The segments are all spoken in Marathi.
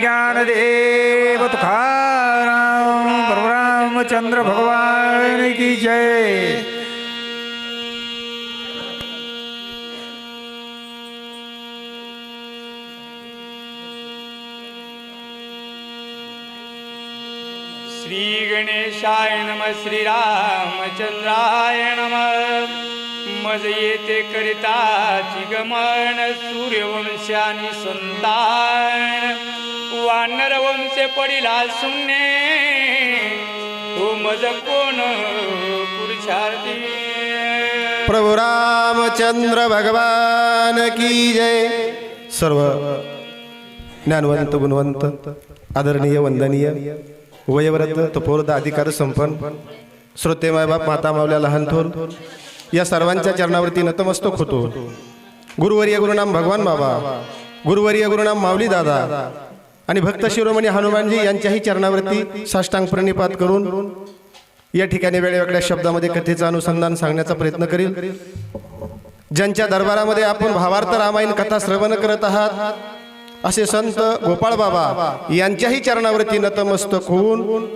ज्ञानदेव तुकाराम परमरामचंद्र भगवान की जय। श्री गणेशाय नम श्रीरामचंद्राय नम। मज येते करिता गमन सूर्यवंशानी संतान। वानर वंशे पडिला शून्य तू मज कोण पुरुषार्थी? प्रभू रामचंद्र भगवान की जय. सर्व ज्ञानवंत गुणवंत आदरणीय वंदनीय वयव्रत तपोरद अधिकार संपन्न श्रोते मायबाप माता मावल्या लहान थोर या सर्वांच्या चरणावरती नतमस्तक होतो. गुरुवर्य गुरुनाम भगवान बाबा. गुरुवर्य गुरुनाम माऊली दादा. आणि भक्त शिरोमणी हनुमानजी यांच्याही चरणावरती साष्टांग प्रणिपात करून या ठिकाणी वेगवेगळ्या शब्दामध्ये कथेचं अनुसंधान सांगण्याचा प्रयत्न करील. ज्यांच्या दरबारामध्ये आपण भावार्थ रामायण कथा श्रवण करत आहात असे संत गोपाळ बाबा यांच्याही चरणावरती नतमस्तक होऊन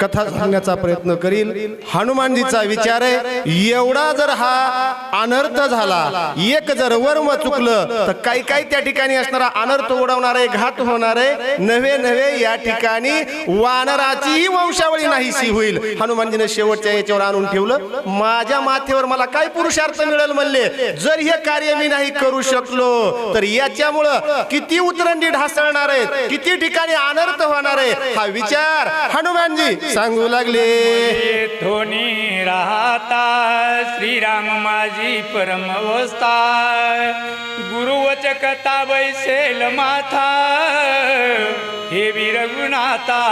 कथा सांगण्याचा प्रयत्न करील. हनुमानजीचा विचार आहे एवढा जर हा अनर्थ झाला एक जर वर्म चुकलं तर काही काही त्या ठिकाणी असणारा अनर्थ उडवणार आहे घात होणार आहे नव्हे नव्हे या ठिकाणी वानराचीही वंशावळी नाहीशी होईल. हनुमानजीने शेवटच्या याच्यावर आणून ठेवलं. माझ्या माथेवर मला काय पुरुषार्थ मिळेल म्हणले? जर हे कार्य मी नाही करू शकलो तर याच्यामुळं किती उतरंडी ढासळणार आहेत किती ठिकाणी अनर्थ होणार आहे हा विचार हनुमानजी सांगू लागले. येथोनी राहता श्रीराम माझी परमवस्था गुरुवच कथा बैसेल माथा हे वीर गुणाता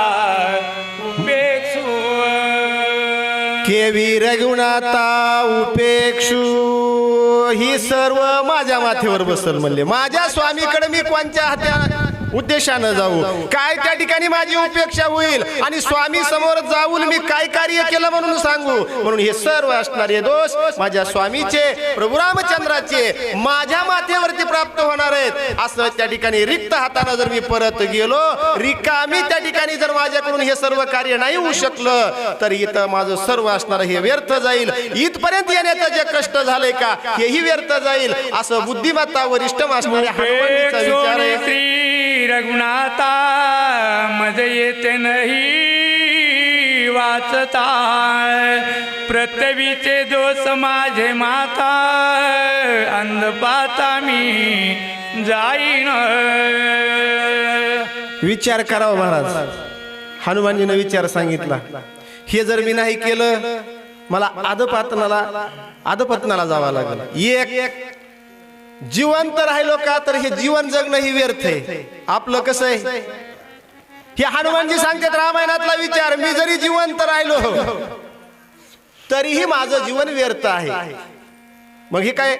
उपेक्षू. केवी रघुनाथा उपेक्षू. ही सर्व माझ्या माथेवर बसल म्हणले. माझ्या स्वामीकडे मी कोणत्या हात्या उद्देशानं जाऊ. काय त्या ठिकाणी माझी उपेक्षा होईल? आणि स्वामी समोर जाऊन मी काय कार्य केलं म्हणून सांगू? म्हणून हे सर्व असणारे दोष माझ्या स्वामीचे प्रभू रामचंद्राचे माझ्या माथेवरती प्राप्त होणार आहेत. असं त्या ठिकाणी रिक्त हाताने जर मी परत गेलो रिकामी त्या ठिकाणी जर माझ्याकडून हे सर्व कार्य नाही होऊ शकलं तर इथं माझं सर्व असणार हे व्यर्थ जाईल. इथपर्यंत येण्याचं जे कष्ट झालंय का हेही व्यर्थ जाईल. असं बुद्धिमत्ता वरिष्ठ असणाऱ्या विचार आहे रघुनाथा मज येते नाही वाचता. पृथ्वीचे दोष माझे माता अंध पाता मी जाईन. विचार करावा महाराज. हनुमानजीनं विचार सांगितला. हे जर मी नाही केलं मला आदपातनाला आदपतनाला जावं लागेल. एक जिवंत राहिलो का तर हे जीवन जगणं ही व्यर्थ आहे. आपलं कसं आहे? हे हनुमानजी सांगतात रामायणातला विचार मी जरी जिवंत राहिलो तरीही माझं जीवन व्यर्थ आहे. मग हे काय?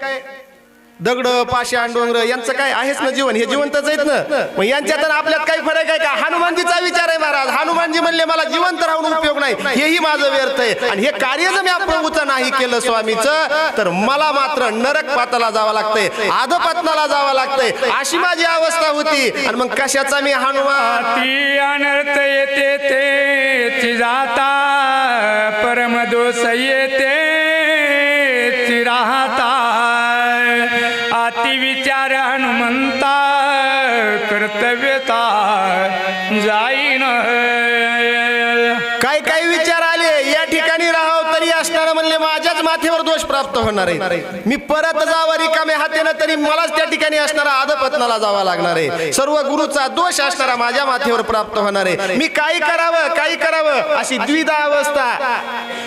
दगड पाषाण डोंगर यांचं काय आहेच ना जीवन? हे जिवंतच आहेत ना? मग यांच्यात तर आपल्यात काही फरक आहे का? हनुमानजीचा विचार आहे महाराज. हनुमानजी म्हणले मला जिवंत राहून उपयोग नाही. हेही माझं व्यर्थ आहे. आणि हे कार्य जर मी प्रभूचं नाही केलं स्वामीचं तर मला मात्र नरक पाताला जावं लागतंय. आदपत्नाला जावं लागतंय. अशी माझी अवस्था होती. आणि मग कशाचा मी हनुमान? अनर्थ येते ते जाता. परम दोष येते. अति माथेवर दोष प्राप्त होणार आहे. मी परत जावं रिकामे हातेनं तरी मलाच त्या ठिकाणी असणारा आदपत्नाला जावा लागणार आहे. सर्व गुरुचा दोष असणारा माझ्या माथेवर प्राप्त होणार आहे. मी काही करावं काही करावं अशी द्विधा अवस्था.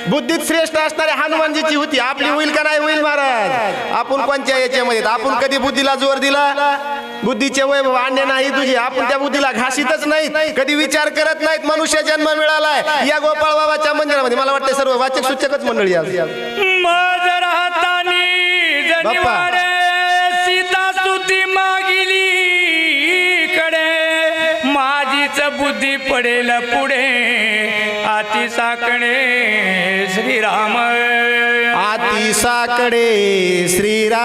बुद्धीत श्रेष्ठ असणाऱ्या हनुमानजीची होती. आपली होईल का नाही होईल महाराज? आपण कोणत्या याच्यामध्ये आपण कधी बुद्धीला जोर दिला? बुद्धीचे वैभव आणणे नाही तुझे. आपण त्या बुद्धीला घासीतच नाहीत. कधी विचार करत नाहीत. मनुष्य जन्म मिळालाय. या गोपाळ बाबाच्या मंदिरामध्ये मला वाटतं सर्व वाचक सूचकच मंडळी आज. राहतानी सीता सुती मागिली कडे माझीच बुद्धी पडेल पुढे. आती साकडे श्रीराम. आती साकडे श्रीराम.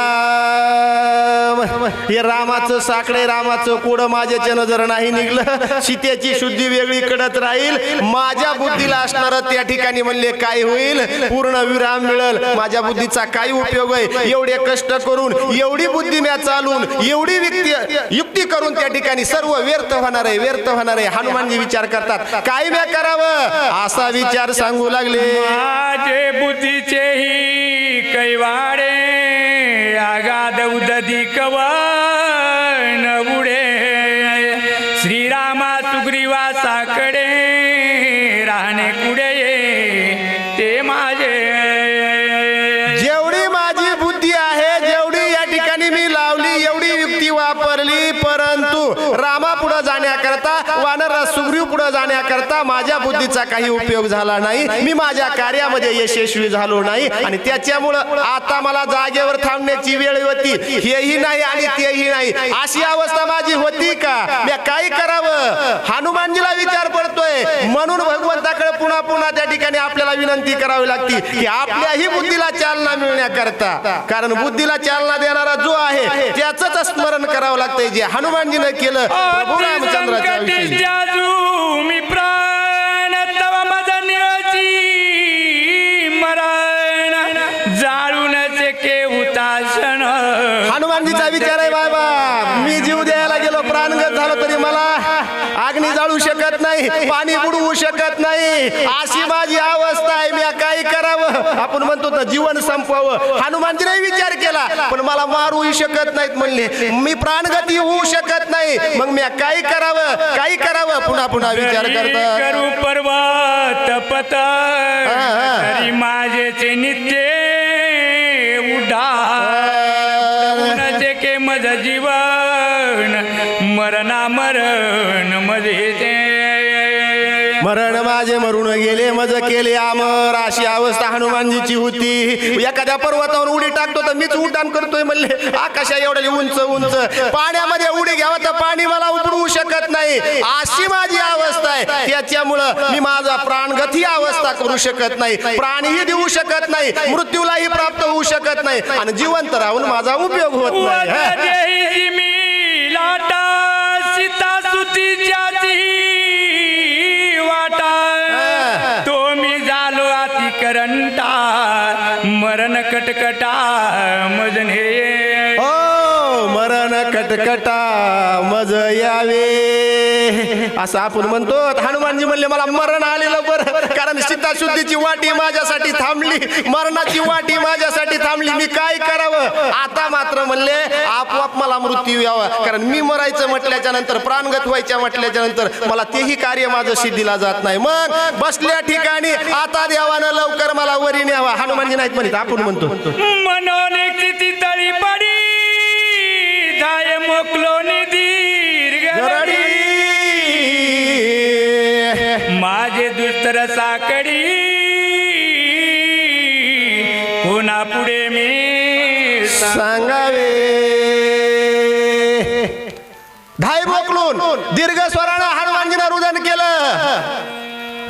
हे रामाचं साकडे रामाचं कुड माझ्याच्या नजर नाही निघलं. सीतेची शुद्धी वेगळी कडत राहील. माझ्या बुद्धीला असणार त्या ठिकाणी म्हणले काय होईल? पूर्ण विराम मिळल. माझ्या बुद्धीचा काय उपयोग आहे. एवढे कष्ट करून एवढी बुद्धी म्या चालून एवढी युक्ती युक्ती करून त्या ठिकाणी सर्व व्यर्थ होणार आहे व्यर्थ होणार आहे. हनुमानजी विचार करतात काय म्या करावं? असं विचार सांगू लागले. माझे बुद्धीचेही कैवाडे आगाद उदधी कवन उडे. श्रीरामा सुग्रीवासाकडे राहणे कुडे बुद्धीचा काही उपयोग झाला नाही. मी माझ्या कार्यामध्ये यशस्वी झालो नाही. आणि त्याच्यामुळं आता मला जागेवर थांबण्याची वेळ होती. हेही नाही आणि तेही नाही. अशी अवस्था माझी होती का? मी काय करावं? हनुमानजीला विचार पडतोय. म्हणून भगवंताकडे पुन्हा पुन्हा त्या ठिकाणी आपल्याला विनंती करावी लागते की आपल्याही बुद्धीला चालना मिळण्याकरता. कारण बुद्धीला चालना देणारा जो आहे त्याच स्मरण करावं लागतंय. जे हनुमानजीनं केलं प्रभू रामचंद्राच्या अग्नी जाळू शकत नाही पाणी बुडवू शकत नाही. अशी माझी अवस्था आहे मी काय करावं? आपण म्हणतो ना जीवन संपवावं. हनुमानजीने विचार केला पण मला मारूही शकत नाहीत म्हणले. मी प्राणगती होऊ शकत नाही. मग मी काय करावं? काय करावं? पुन्हा पुन्हा विचार करतात. करू पर्वत पत माझेचे नित्य उडा जे के मज जीवन मरणा मरण मजे ते। मरण माझे मरून गेले मज केले आमर अशी अवस्था हनुमानजीची होती. एखाद्या पर्वतावर उडी टाकतो तर मीच उड्डाण करतोय म्हणले आकाशा एवढे उंच उंच. पाण्यामध्ये उडी घ्यावं तर पाणी मला उपडवू शकत नाही. अशी माझी अवस्था आहे. त्याच्यामुळं मी माझा प्राणगती अवस्था करू शकत नाही. प्राणही देऊ शकत नाही. मृत्यूलाही प्राप्त होऊ शकत नाही. आणि जिवंत राहून माझा उपयोग होत नाही. कटा कटकटा मजने कटकटा मज यावे. असं आपण म्हणतो. हनुमानजी म्हणले मला मरण आलेलं बरं कारण सीता शुद्धीची वाटी माझ्यासाठी थांबली. मरणाची वाटी माझ्यासाठी थांबली. मी काय करावं? आता मात्र म्हणले आपोआप मला मृत्यू यावा. कारण मी मरायचं म्हटल्याच्या नंतर प्राणगत व्हायच्या म्हटल्याच्या नंतर मला तेही कार्य माझं सिद्धीला जात नाही. मग बसल्या ठिकाणी आता देवानं लवकर मला वरी न्यावा. हनुमानजी नाहीत म्हणत आपण म्हणतो. किती मोकलो दीर्घ. माझे दुस्तर साकडी. पुन्हा पुढे मी सांगावे. धाय मोकलून दीर्घ स्वरानं हनुमानजीनं रुदन केलं.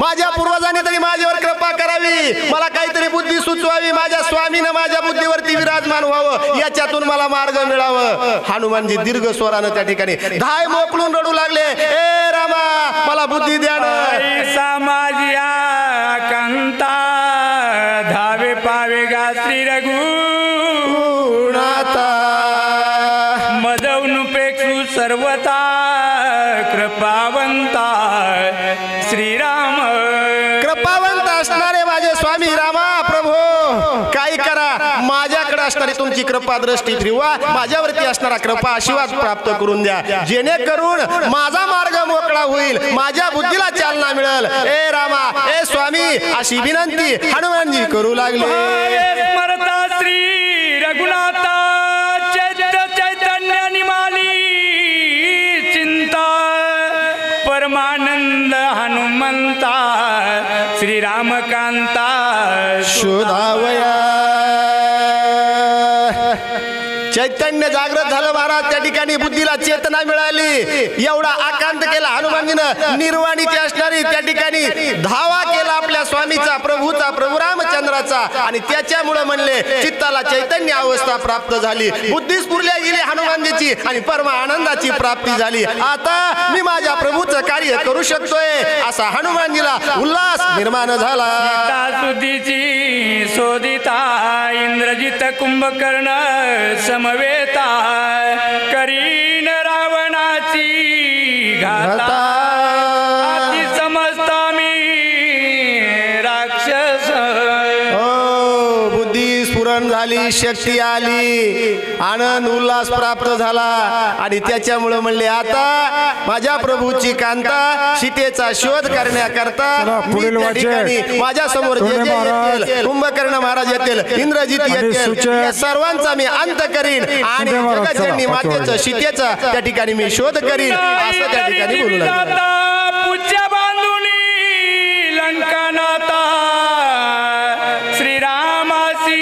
माझ्या पूर्वजांनी तरी माझ्यावर कृपा करावी. मला काहीतरी बुद्धी सुचवावी. माझ्या स्वामीनं माझ्या बुद्धीवरती विराजमान व्हावं. याच्यातून मला मार्ग मिळावं. हनुमानजी दीर्घ स्वरानं त्या ठिकाणी धाय मोकलून रडू लागले. ए रामा मला बुद्धी द्या कांता. धावे पावे गा श्री रघु स्वामी रामा प्रभू काय करा. माझ्याकडे असणारी तुमची कृपा दृष्टी ठेवा माझ्यावरती असणारा कृपा आशीर्वाद प्राप्त करून द्या. जेणेकरून माझा मार्ग मोकळा होईल. माझ्या बुद्धीला चालना मिळेल. ए रामा ए स्वामी अशी विनंती हनुमानजी करू लागले. श्री श्रीरामकांता शोधावया. चैतन्य जागृत झालं महाराज त्या ठिकाणी बुद्धीला चेतना मिळाली. एवढा आकांत केला हनुमानजीनं. निर्वाणीची असणारी त्या ठिकाणी धावा केला. आपल्या स्वामीचा प्रभूचा प्रभू रामचंद्राचा आणि त्याच्यामुळे म्हणले चित्ताला चैतन्य अवस्था प्राप्त झाली. बुद्धी स्फुरल्या गेली हनुमानजीची आणि परम आनंदाची प्राप्ती झाली. आता मी माझ्या प्रभूचं कार्य करू शकतोय असा हनुमानजीला उल्हास निर्माण झाला. शोधिता इंद्रजित कुंभकर्ण समवेता. करीन रावणाची घाता. झाली शक्ती आली. आनंद उल्हास प्राप्त झाला. आणि त्याच्यामुळे म्हणले आता माझ्या प्रभूची कांता सीतेचा शोध करण्याकरता पुढील त्या वाचक. ठिकाणी माझ्यासमोर कुंभकर्ण महाराज येतील इंद्रजित येतील. सर्वांचा मी अंत करीन. आणि पाचवा मातेचं. सीतेचा त्या ठिकाणी मी शोध करीन. असं त्या ठिकाणी बोलू लागले. पूज्य बांधुनी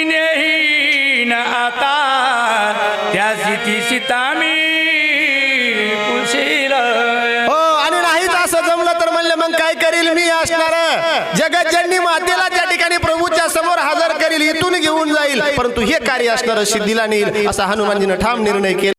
नेहीन सीता मी हो आणि नाहीच असं जमलं तर म्हणलं मग काय करील मी असणार? जगज्जननी मातेला त्या ठिकाणी प्रभूच्या समोर हजर करील इथून घेऊन जाईल. परंतु हे कार्य असणार सिद्धीला नेईल असा हनुमानजीनं ठाम निर्णय केला.